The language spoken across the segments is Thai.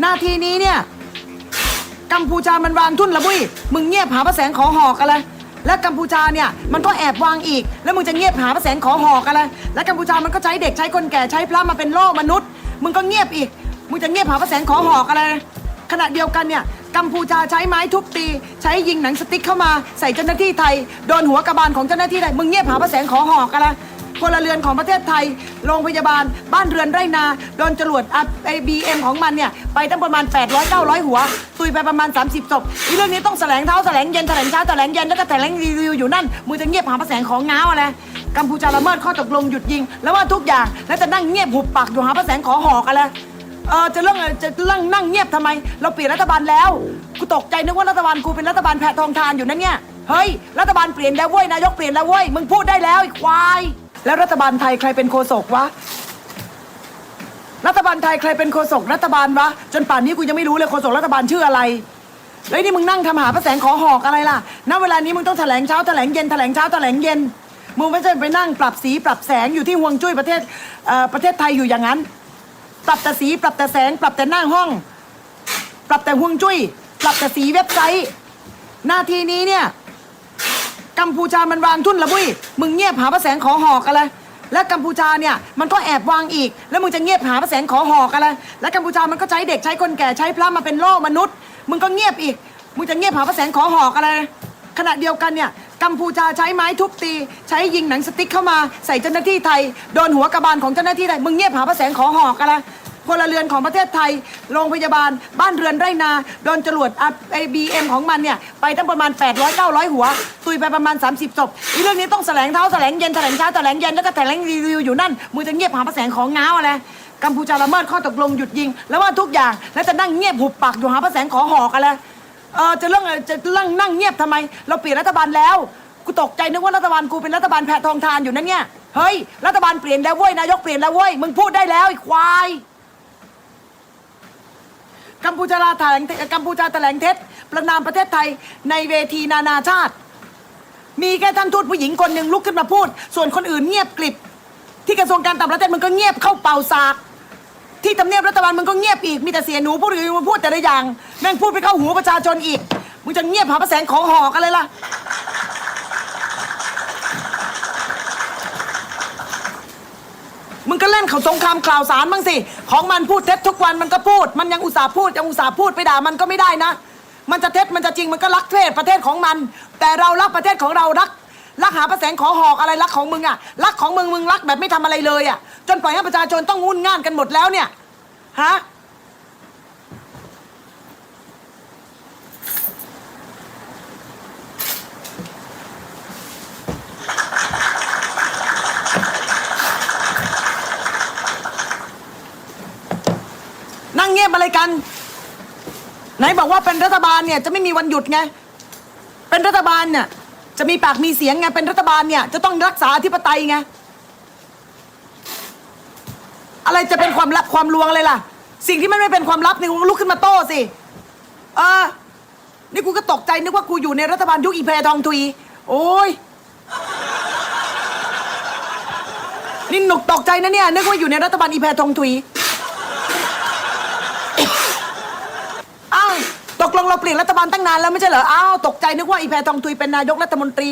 หน้าทีนี้เนี่ยกัมพูชามันวางทุ่นละบุ้ยมึงเงียบหาพระแสงขอหอกอะไรและกัมพูชาเนี่ยมันก็แอบวางอีก แล้วมึงจะเงียบหาพระแสงขอหอกอะไรและกัมพูชามันก็ใช้เด็กใช้คนแก่ใช้พระมาเป็นโล่มนุษย์ มึงก็เงียบอีก มึงจะเงียบหาพระแสงขอหอกอะไร ขณะเดียวกันเนี่ยกัมพูชาใช้ไม้ทุบตี ใช้ยิงหนังสติ๊กเข้ามาใส่เจ้าหน้าที่ไทย โดนหัวกระบาลของเจ้าหน้าที่ไทยมึงเงียบหาพระแสงขอหอกอะไร พลเรือนของประเทศไทย โรงพยาบาล บ้านเรือนไร่นา โดนจรวดไอบีเอ็มของมันเนี่ย ไปตั้งประมาณ 800 900 หัว ตุยไปประมาณ 30ศพอีเรื่องนี้ต้องแถลงเท้าแถลงเย็นแถลงเช้าแถลงเย็นแล้วก็แถลงรีวิวอยู่นั่นมือจะเงียบหาพระแสงของง้าวอะไรกัมพูชาละเมิดข้อตกลงหยุดยิง แล้วว่าทุกอย่างแล้วจะนั่งเงียบหุบปากอยู่หาพระแสงขอหอกอะไรเออจะเรื่องจะเรื่องนั่งเงียบทำไม เราเปลี่ยนรัฐบาลแล้วกูตกใจนึกว่ารัฐบาลกูเป็นรัฐบาลแพะทองทานอยู่นั่นเนี่ยเฮ้ยรัฐบาลเปลี่ยนแล้วเว้ยนายกเปลี่ยนแล้วเว้ยมึงพูดได้แล้วไอ้ควาย แล้วรัฐบาลไทยใครเป็นโฆษกวะ รัฐบาลไทยใครเป็นโฆษกรัฐบาลวะ จนป่านนี้กูยังไม่รู้เลยโฆษกรัฐบาลชื่ออะไร แล้วนี่มึงนั่งทำหาพระแสงขอหอกอะไรล่ะ ณ เวลานี้มึงต้องแถลงเช้าแถลงเย็นแถลงเช้าแถลงเย็น มึงไม่ใช่ไปนั่งปรับสีปรับแสงอยู่ที่ฮวงจุ้ยประเทศเอ่อประเทศไทยอยู่อย่างนั้น ปรับแต่สีปรับแต่แสง ปรับแต่หน้าห้อง ปรับแต่ฮวงจุ้ย ปรับแต่สีเว็บไซต์ หน้าที่นี้เนี่ย กัมพูชามันวางทุ่นละบุ้ยมึงเงียบหาพระแสงขอหอกอะไร และกัมพูชาเนี่ยมันก็แอบวางอีก แล้วมึงจะเงียบหาพระแสงขอหอกอะไรและกัมพูชามันก็ใช้เด็กใช้คนแก่ใช้พระมาเป็นโล่มนุษย์ มึงก็เงียบอีก มึงจะเงียบหาพระแสงขอหอกอะไร ขณะเดียวกันเนี่ยกัมพูชาใช้ไม้ทุบตี ใช้ยิงหนังสติ๊กเข้ามาใส่เจ้าหน้าที่ไทยโดนหัวกระบาลของเจ้าหน้าที่ไทยมึงเงียบหาพระแสงขอหอกอะไร พลเรือนของประเทศไทย โรงพยาบาล บ้านเรือนไร่นา โดนจรวดไอบีเอ็มของมันเนี่ย ไปตั้งประมาณ 800 900 หัว ตุยไปประมาณ 30ศพอีเรื่องนี้ต้องแถลงเท้าแถลงเย็นแถลงเช้าแถลงเย็นแล้วก็แถลงรีวิวอยู่นั่นมือจะเงียบหาพระแสงของง้าอะไรกัมพูชาละเมิดข้อตกลงหยุดยิง แล้วว่าทุกอย่างแล้วจะนั่งเงียบหุบปากอยู่หาพระแสงขอหอกอะไรเออจะเรื่องจะเรื่องนั่งเงียบทำไม เราเปลี่ยนรัฐบาลแล้วกูตกใจนึกว่ารัฐบาลกูเป็นรัฐบาลแพะทองทานอยู่นั่นเนี่ย เฮ้ย รัฐบาลเปลี่ยนแล้วเว้ย นายกเปลี่ยนแล้วเว้ย มึงพูดได้แล้วไอ้ควาย กัมพูชาแถลงกัมพูชาแถลงเท็จประนามประเทศไทยในเวทีนานาชาติ มีแค่ท่านทูตผู้หญิงคนหนึ่งลุกขึ้นมาพูด ส่วนคนอื่นเงียบกริบ ที่กระทรวงการต่างประเทศมันก็เงียบเข้าเป่าสาก ที่ทำเนียบรัฐบาลมันก็เงียบอีกมีแต่เสียหนูพูดอื่นมาพูดแต่ละอย่างแม่งพูดไปเข้าหูประชาชนอีกมึงจะเงียบหาประแสงของหอกอะไรล่ะ มึงก็เล่นเขาสงครามข่าวสารบ้างสิ ของมันพูดเท็จทุกวันมันก็พูด มันยังอุตส่าห์พูดยังอุตส่าห์พูดไปด่ามันก็ไม่ได้นะ มันจะเท็จมันจะจริงมันก็รักเทศประเทศของมัน แต่เรารักประเทศของเรารักรักหาประแสงขอหอกอะไรรักของมึงอะรักของมึงมึงรักแบบไม่ทำอะไรเลยอะจนปล่อยให้ประชาชนต้องงุนง่านกันหมดแล้วเนี่ยฮะ นั่งเงียบอะไร กัน ไหนบอกว่าเป็นรัฐบาลเนี่ยจะไม่มีวันหยุดไง เป็นรัฐบาลเนี่ยจะมีปากมีเสียงไง เป็นรัฐบาลเนี่ยจะต้องรักษาอธิปไตยไง อะไรจะเป็นความลับความลวงอะไรล่ะ สิ่งที่มันไม่เป็นความลับนี่กูลุกขึ้นมาโต้สิ เออ นี่กูก็ตกใจนึกว่ากูอยู่ในรัฐบาลยุคอีแพรทองทุย โอ้ยนี่หนุกตกใจนะเนี่ยนึกว่าอยู่ในรัฐบาลอีแพรทองทุย อ้าวตกลง เราเปลี่ยนรัฐบาลตั้งนานแล้วไม่ใช่เหรอ อ้าว ตกใจนึกว่าอีแพรทองทุยเป็นนายกรัฐมนตรี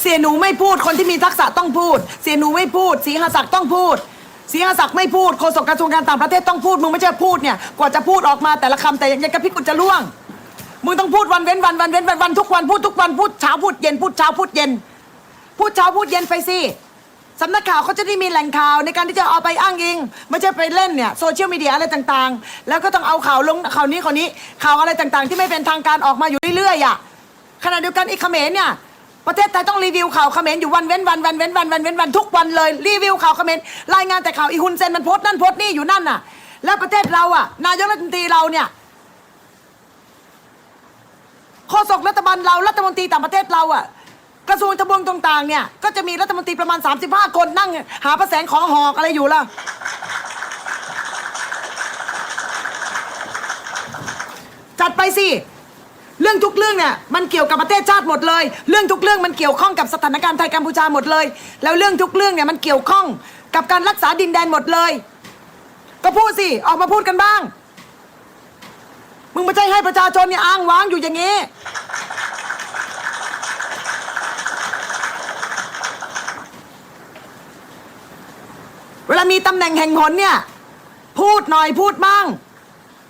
เสียหนูไม่พูดคนที่มีทักษะต้องพูด เสียหนูไม่พูดสีหศักดิ์ต้องพูดสีหศักดิ์ไม่พูดโฆษกกระทรวงการต่างประเทศต้องพูดมึงไม่ใช่พูดเนี่ยกว่าจะพูดออกมาแต่ละคำแต่ยังกระพริบกุจะล่วง มึงต้องพูดวันเว้นวันวันเว้นวันวันทุกวันพูดทุกวันพูดเช้าพูดเย็นพูดเช้าพูดเย็น พูดเช้าพูดเย็นไปสิ สำนักข่าวเขาจะได้มีแหล่งข่าวในการที่จะเอาไปอ้างอิง ไม่ใช่ไปเล่นเนี่ยโซเชียลมีเดียอะไรต่างๆ แล้วก็ต้องเอาข่าวลงข่าวนี้ข่าวนี้ข่าวอะไรต่างๆ ที่ไม่เป็นทางการออกมาอยู่เรื่อยๆอะขณะเดียวกันอีกเขมรเนี่ยประเทศไทยต้องรีวิวข่าวเขมรอยู่วันเว้นวันวันเว้นวันวันเว้นวันทุกวันเลยรีวิวข่าวเขมรรายงานแต่ข่าวอีฮุนเซนมันโพสต์นั่นโพสต์นี่อยู่นั่นน่ะ แล้วประเทศเราอะนายกรัฐมนตรีเราเนี่ยโฆษกรัฐบาลเรารัฐมนตรีต่างประเทศเราอะ กระทรวงทบวงต่างๆเนี่ยก็จะมีรัฐมนตรีประมาณ 35 คนนั่ง หาพระแสงขอหอกอะไรอยู่ล่ะ จัดไปสิ เรื่องทุกเรื่องเนี่ยมันเกี่ยวกับประเทศชาติหมดเลย เรื่องทุกเรื่องมันเกี่ยวข้องกับสถานการณ์ไทยกัมพูชาหมดเลย แล้วเรื่องทุกเรื่องเนี่ยมันเกี่ยวข้องกับการรักษาดินแดนหมดเลย ก็พูดสิออกมาพูดกันบ้าง มึงไม่ใช่ให้ประชาชนเนี่ยอ้างว้างอยู่อย่างนี้ ลามีตำแหน่งแห่งหนเนี่ย พูดหน่อยพูดมั่ง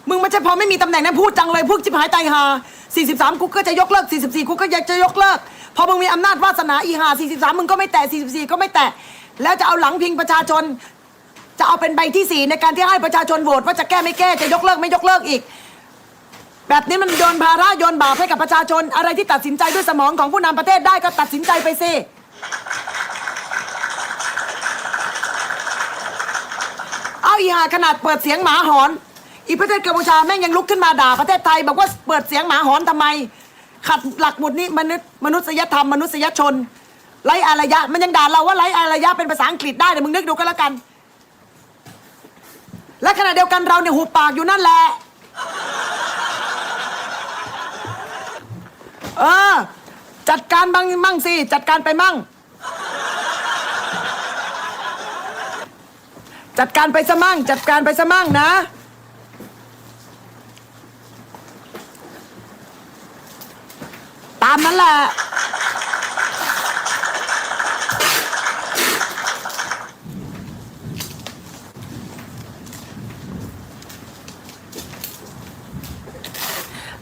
มึงไม่ใช่พอไม่มีตำแหน่งนั้นพูดจังเลยพูดจิบหายใจหา43 กูก็จะยกเลิก 44 กูก็อยากจะยกเลิก พอมึงมีอำนาจวาสนาอีหา43 มึงก็ไม่แตะ 44 ก็ไม่แตะ แล้วจะเอาหลังพิงประชาชน จะเอาเป็นใบที่ 4 ในการที่ให้ประชาชนโหวตว่าจะแก้ไม่แก้จะยกเลิกไม่ยกเลิกอีก แบบนี้มันโยนภาระโยนบาปให้กับประชาชนอะไรที่ตัดสินใจด้วยสมองของผู้นำประเทศได้ก็ตัดสินใจไปสิ อีหาขนาดเปิดเสียงหมาหอน อีประเทศกัมพูชาแม่งยังลุกขึ้นมาด่าประเทศไทย บอกว่าเปิดเสียงหมาหอนทำไม ขัดหลักหมุดนี้มนุษย์มนุษยธรรมมนุษยชนไรอารยะ มันยังด่าเราว่าไรอารยะเป็นภาษาอังกฤษได้เดี๋ยวมึงนึกดูกันแล้วกัน และขณะเดียวกันเราเนี่ยหูปากอยู่นั่นแหละเออจัดการบ้างมั่งสิจัดการไปมั่ง จัดการไปซะมั่ง จัดการไปซะมั่งนะ ตามนั้นแหละ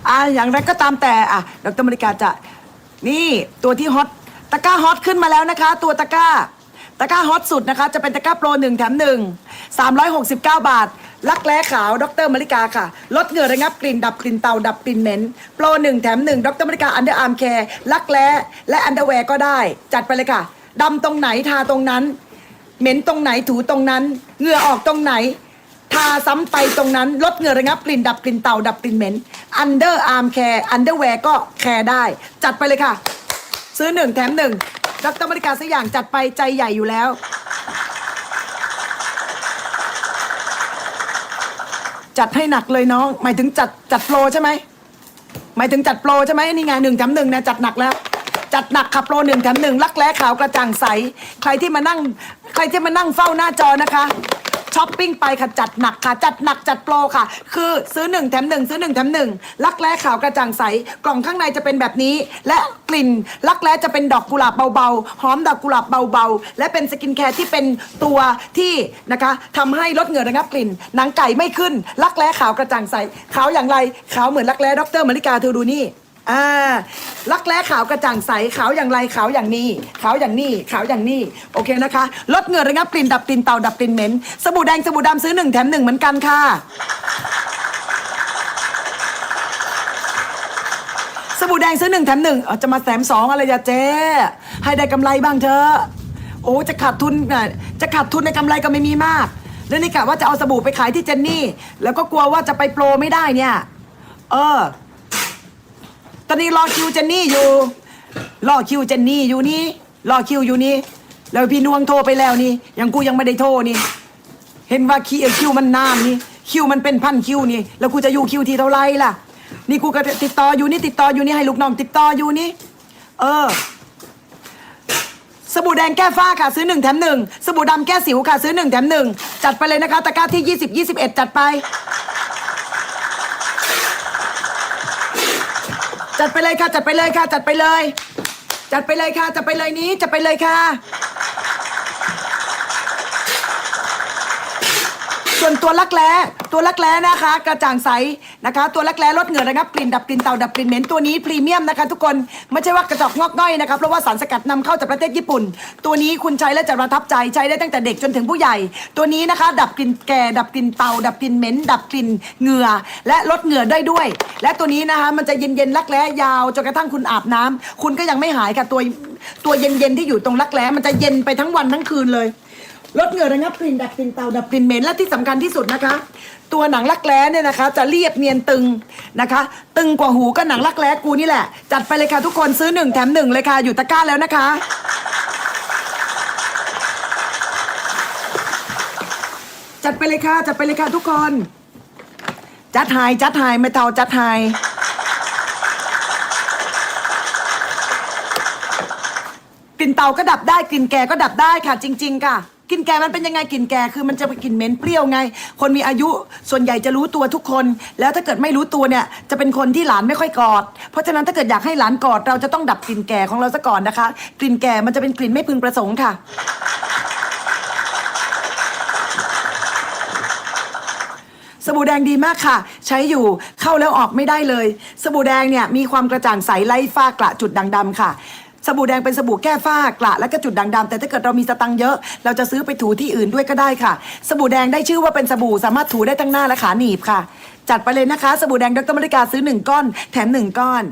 อ่าอย่างไรก็ตามแต่อะดรมริกาจะนี่ตัวที่ฮอตตะกร้าฮอตขึ้นมาแล้วนะคะ ตัวตะกร้า ตะกร้าฮอตสุดนะคะ จะเป็นตะกร้าโปรหนึ่งแถมหนึ่ง สามร้อยหกสิบเก้าบาท ลักแร้ขาว ดรมริกาค่ะ ลดเหงื่อระงับกลิ่น ดับกลิ่นเตา ดับกลิ่นเหม็น โปรหนึ่งแถมหนึ่งดรมริกาอันเดอร์อาร์มแคร์ลักแร้และอันเดอร์แวร์ก็ได้ จัดไปเลยค่ะ ดำตรงไหนทาตรงนั้น เหม็นตรงไหนถูตรงนั้น เหงื่อออกตรงไหน ทาซ้ำไปตรงนั้น ลดเหงื่อระงับกลิ่น ดับกลิ่นเตา ดับกลิ่นเหม็น Under Arm Care Underwear ก็แคร์ได้ จัดไปเลยค่ะ ซื้อหนึ่งแถมหนึ่งดรมริกาสักอย่างจัดไปใจใหญ่อยู่แล้ว จัดให้หนักเลยน้อง หมายถึงจัดจัดโปรใช่ไหมหมายถึงจัดโปรใช่ไหมนี่ไงหนึ่งแถมหนึ่งนะจัดหนักแล้ว จัดหนักขับโปรหนึ่งแถมหนึ่งลักแร้ขาวกระจ่างใส ใครที่มานั่ง ใครที่มานั่งเฝ้าหน้าจอนะคะ ช้อปปิ้งไปค่ะจัดหนักค่ะ จัดหนักจัดโปรค่ะ คือซื้อหนึ่งแถมหนึ่งซื้อหนึ่งแถมหนึ่งลักแร้ขาวกระจ่างใส กล่องข้างในจะเป็นแบบนี้ และกลิ่นลักแร้จะเป็นดอกกุหลาบเบาๆ หอมดอกกุหลาบเบาๆ และเป็นสกินแคร์ที่เป็นตัวที่นะคะทำให้ลดเหงื่อระงับกลิ่น หนังไก่ไม่ขึ้นลักแร้ขาวกระจ่างใส ขาวอย่างไร ขาวเหมือนลักแร้ดรมาริกาเธอดูนี่ อ่าลักแร้ขาวกระจ่างใสขาวอย่างไรขาวอย่างนี้ขาวอย่างนี้ขาวอย่างนี้โอเคนะคะลดเหงื่อระงับกลิ่นดับกลิ่นเต่าดับกลิ่นเหม็นสบู่แดงสบู่ดำซื้อหนึ่งแถมหนึ่งเหมือนกันค่ะ สบู่แดงซื้อหนึ่งแถมหนึ่งเอาจะมาแถมสองอะไรอย่าเจ๊ให้ได้กำไรบ้างเถอะโอ้จะขาดทุนน่ะจะขาดทุนในกำไรก็ไม่มีมากแล้วนี่กะว่าจะเอาสบู่ไปขายที่เจนนี่ แล้วก็กลัวว่าจะไปโปรไม่ได้เนี่ย เออ ตอนนี้รอคิวเจนนี่อยู่ รอคิวเจนนี่อยู่นี่ รอคิวอยู่นี่ แล้วพี่นวงโทรไปแล้วนี่ ยังกูยังไม่ได้โทรนี่ เห็นว่าคิวคิวมันนานนี่ คิวมันเป็นพันคิวนี่ แล้วกูจะอยู่คิวที่เท่าไรล่ะ นี่กูก็ติดต่ออยู่นี่ติดต่ออยู่นี่ให้ลูกน้องติดต่ออยู่นี่ เออ สบู่แดงแก้ฝ้าค่ะซื้อหนึ่งแถมหนึ่งสบู่ดำแก้สิวค่ะซื้อหนึ่งแถมหนึ่งจัดไปเลยนะคะตะกร้าที่ยี่สิบยี่สิบเอ็ดจัดไป จัดไปเลยค่ะ จัดไปเลยค่ะ จัดไปเลย จัดไปเลยค่ะ จัดไปเลยนี้จัดไปเลยค่ะ ส่วนตัวลักแร้ตัวลักแร้นะคะ กระจ่างใส นะคะ ตัวลักแร้ลดเหงื่อระงับกลิ่นดับกลิ่นเต่าดับกลิ่นเหม็นตัวนี้พรีเมียมนะคะทุกคนไม่ใช่ว่ากระจอกงอกง่อยนะคะเพราะว่าสารสกัดนำเข้าจากประเทศญี่ปุ่น ตัวนี้คุณใช้แล้วจะประทับใจใช้ได้ตั้งแต่เด็กจนถึงผู้ใหญ่ ตัวนี้นะคะ ดับกลิ่นแก่ ดับกลิ่นเต่าดับกลิ่นเหม็นดับกลิ่นเหงื่อและลดเหงื่อได้ด้วย และตัวนี้นะคะมันจะเย็นเย็นๆรักแร้ยาวจนกระทั่งคุณอาบน้ำคุณก็ยังไม่หายค่ะตัวตัวเย็นเย็นๆที่อยู่ตรงรักแร้มันจะเย็นไปทั้งวันทั้งคืนเลยลดเหงื่อระงับกลิ่นดับกลิ่นเตาดับกลิ่นเหม็นและที่สำคัญที่สุดนะคะ ตัวหนังรักแร้เนี่ยนะคะ จะเรียบเนียนตึงนะคะ ตึงกว่าหูก็หนังรักแร้กูนี่แหละ จัดไปเลยค่ะทุกคนซื้อหนึ่งแถมหนึ่งเลยค่ะ อยู่ตะกร้าแล้วนะคะ จัดไปเลยค่ะ จัดไปเลยค่ะทุกคน จัดไฮจัดไฮไม่เท่าจัดไฮกลิ่นเตาก็ดับได้กลิ่นแก่ก็ดับได้ค่ะ จริง ๆ ค่ะ กลิ่นแก่มันเป็นยังไงกลิ่นแก่คือมันจะเป็นกลิ่นเหม็นเปรี้ยวไง คนมีอายุส่วนใหญ่จะรู้ตัวทุกคน แล้วถ้าเกิดไม่รู้ตัวเนี่ยจะเป็นคนที่หลานไม่ค่อยกอด เพราะฉะนั้นถ้าเกิดอยากให้หลานกอดเราจะต้องดับกลิ่นแก่ของเราซะก่อนนะคะ กลิ่นแก่มันจะเป็นกลิ่นไม่พึงประสงค์ค่ะ สบู่แดงดีมากค่ะ ใช้อยู่เข้าแล้วออกไม่ได้เลย สบู่แดงเนี่ยมีความกระจ่างใสไล่ฝ้ากระจุดด่างดำค่ะ สบู่แดงเป็นสบู่แก้ฝ้ากระและก็จุดด่างดำแต่ถ้าเกิดเรามีสตังค์เยอะ เราจะซื้อไปถูที่อื่นด้วยก็ได้ค่ะ สบู่แดงได้ชื่อว่าเป็นสบู่สามารถถูได้ทั้งหน้าและขาหนีบค่ะ จัดไปเลยนะคะ สบู่แดงดรมริกาซื้อหนึ่งก้อน แถมหนึ่งก้อน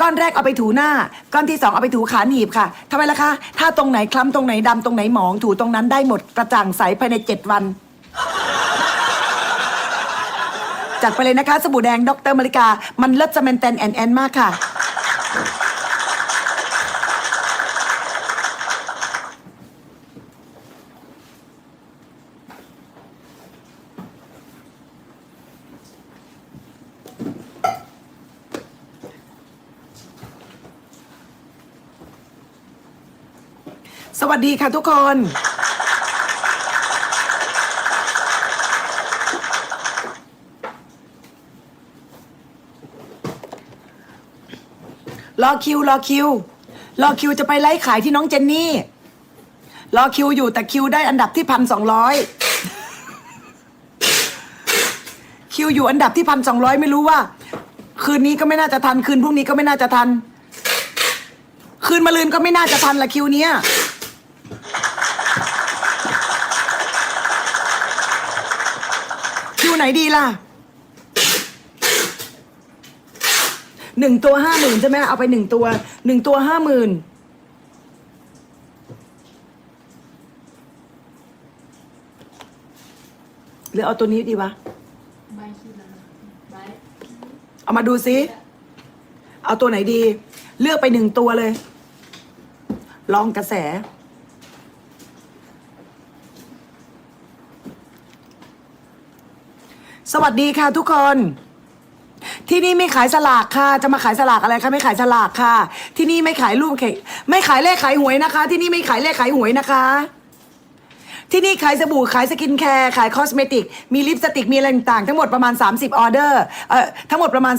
ก้อนแรกเอาไปถูหน้า ก้อนที่สองเอาไปถูขาหนีบค่ะทำไมล่ะคะ ถ้าตรงไหนคล้ำตรงไหนดำตรงไหนหมองถูตรงนั้นได้หมดกระจ่างใสภายในเจ็ดวันจัดไปเลยนะคะ สบู่แดงดรมาริกา มันเลิศสแมนแตนแอนแอนมากค่ะ สดีค่ะทุกคน รอคิว รอคิว รอคิวจะไปไล่ขายที่น้องเจนนี่ รอคิวอยู่แต่คิวได้อันดับที่พันสองร้อยคิวอยู่อันดับที่พันสองร้อยไม่รู้ว่า คืนนี้ก็ไม่น่าจะทัน คืนพรุ่งนี้ก็ไม่น่าจะทัน คืนมะรืนก็ไม่น่าจะทันละคิวเนี้ย ไหนดีล่ะหนึ่งตัวห้าหมื่นใช่ไหมเอาไปหนึ่งตัวหนึ่งตัวห้าหมื่นหรือเอาตัวนี้ดีวะเอามาดูซิ เอาตัวไหนดี เลือกไปหนึ่งตัวเลย ลองกระแส สวัสดีค่ะทุกคน ที่นี่ไม่ขายสลากค่ะ จะมาขายสลากอะไรคะไม่ขายสลากค่ะ ที่นี่ไม่ขายรูปเขไม่ขายเลขขายหวยนะคะ ที่นี่ไม่ขายเลขขายหวยนะคะ ที่นี่ขายสบู่ขายสกินแคร์ขายคอสเมติก มีลิปสติกมีอะไรต่างๆทั้งหมดประมาณ 30ออเดอร์เอ่อทั้งหมดประมาณ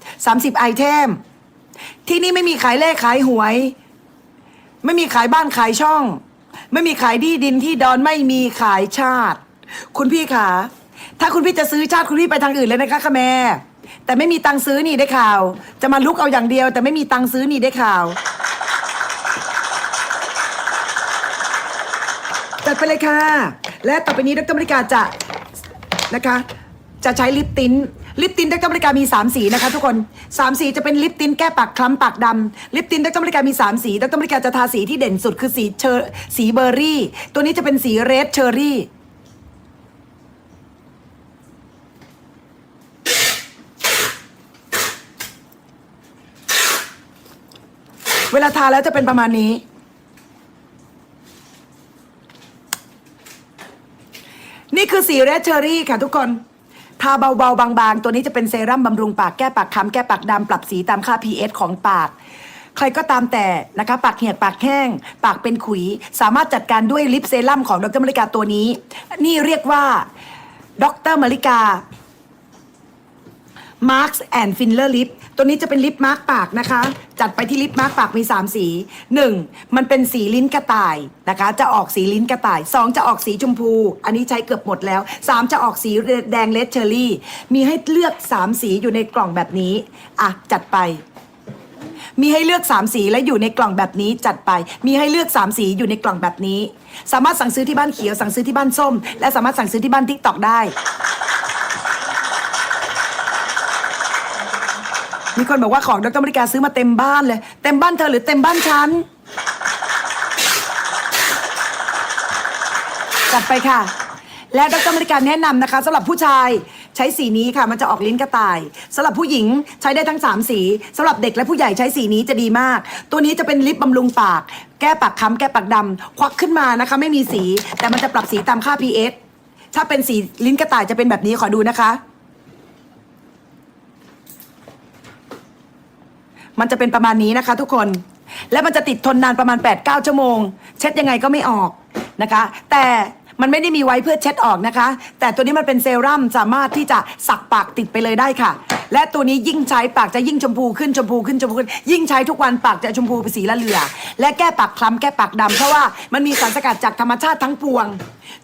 30 30ไอเทมที่นี่ไม่มีขายเลขขายหวย ไม่มีขายบ้านขายช่อง ไม่มีขายที่ดินที่ดอนไม่มีขายชาติ คุณพี่ขา ถ้าคุณพี่จะซื้อชาติคุณพี่ไปทางอื่นเลยนะคะคะแม่แต่ไม่มีตังค์ซื้อนี่ได้ข่าว จะมาลุกเอาอย่างเดียว แต่ไม่มีตังค์ซื้อนี่ได้ข่าวจัดไปเลยค่ะ และต่อไปนี้ดรบริการจะนะคะ จะใช้ลิปติ้นลิปติ้นดรบริการมี 3 สีนะคะ ทุกคน 3 สีจะเป็นลิปติ้นแก้ปากคล้ำปากดำลิปติ้นดรบริการมี 3 สีดรบริการจะทาสีที่เด่นสุดคือสีเชอร์สีเบอร์รี่ ตัวนี้จะเป็นสีเรดเชอร์รี่ เวลาแล้วจะเป็นประมาณนี้ นี่คือสีเรดเชอรี่ค่ะทุกคน ทาเบาๆ บางๆ ตัวนี้จะเป็นเซรั่มบำรุงปากแก้ปากค้ำแก้ปากดำปรับสีตามค่า pH ของปาก ใครก็ตามแต่นะคะปากเหี่ยปากแห้ง ปากเป็นขุย สามารถจัดการด้วยลิปเซรั่มของดรมริกาตัวนี้ นี่เรียกว่าดรมริกา Marks and Filler Lip ตัวนี้จะเป็นลิปมาร์กปากนะคะ จัดไปที่ลิปมาร์กปากมี 3 สี 1. มันเป็นสีลิ้นกระต่ายนะคะ จะออกสีลิ้นกระต่าย 2. จะออกสีชมพู อันนี้ใช้เกือบหมดแล้ว 3. จะออกสีแดงเลดเชอรี่ มีให้เลือก 3 สีอยู่ในกล่องแบบนี้ อะ จัดไปมีให้เลือก 3 สีและอยู่ในกล่องแบบนี้จัดไป มีให้เลือก 3 สีอยู่ในกล่องแบบนี้ สามารถสั่งซื้อที่บ้านเขียว สั่งซื้อที่บ้านส้ม และสามารถสั่งซื้อที่บ้านทิกตอกได้ มีคนบอกว่าของดรมริกาซื้อมาเต็มบ้านเลย เต็มบ้านเธอหรือเต็มบ้านฉัน จัดไปค่ะ และดรมริกาแนะนำนะคะสำหรับผู้ชายใช้สีนี้ค่ะมันจะออกลิ้นกระต่ายสำหรับผู้หญิงใช้ได้ทั้ง 3 สีสำหรับเด็กและผู้ใหญ่ใช้สีนี้จะดีมาก ตัวนี้จะเป็นลิปบำรุงปาก แก้ปากค้ำแก้ปากดำควักขึ้นมานะคะ ไม่มีสี แต่มันจะปรับสีตามค่า pH ถ้าเป็นสีลิ้นกระต่ายจะเป็นแบบนี้ขอดูนะคะ มันจะเป็นประมาณนี้นะคะ ทุกคน และมันจะติดทนนานประมาณ 8-9 ชั่วโมง เช็ดยังไงก็ไม่ออกนะคะ แต่มันไม่ได้มีไว้เพื่อเช็ดออกนะคะ แต่ตัวนี้มันเป็นเซรั่มสามารถที่จะสักปากติดไปเลยได้ค่ะ และตัวนี้ยิ่งใช้ปากจะยิ่งชมพูขึ้นชมพูขึ้นชมพูขึ้น ยิ่งใช้ทุกวันปากจะชมพูเป็นสีละเหลือ และแก้ปากคล้ำแก้ปากดำเพราะว่ามันมีสารสกัดจากธรรมชาติทั้งปวง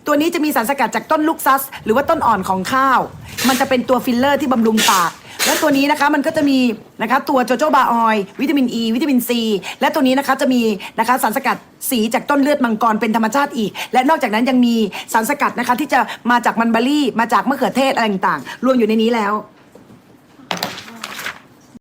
ตัวนี้จะมีสารสกัดจากต้นลูกซัส หรือว่าต้นอ่อนของข้าว มันจะเป็นตัวฟิลเลอร์ที่บำรุงปาก และตัวนี้นะคะมันก็จะมีนะคะตัวโจโจบาออยล์วิตามินอ e, ีวิตามินซีและตัวนี้นะคะจะมีนะคะสารสกัดสีจากต้นเลือดมังกรเป็นธรรมชาติอีก และนอกจากนั้นยังมีสารสกัดนะคะที่จะมาจากมันเบอรี่ มาจากมะเขือเทศอะไรต่างๆ รวมอยู่ในนี้แล้ว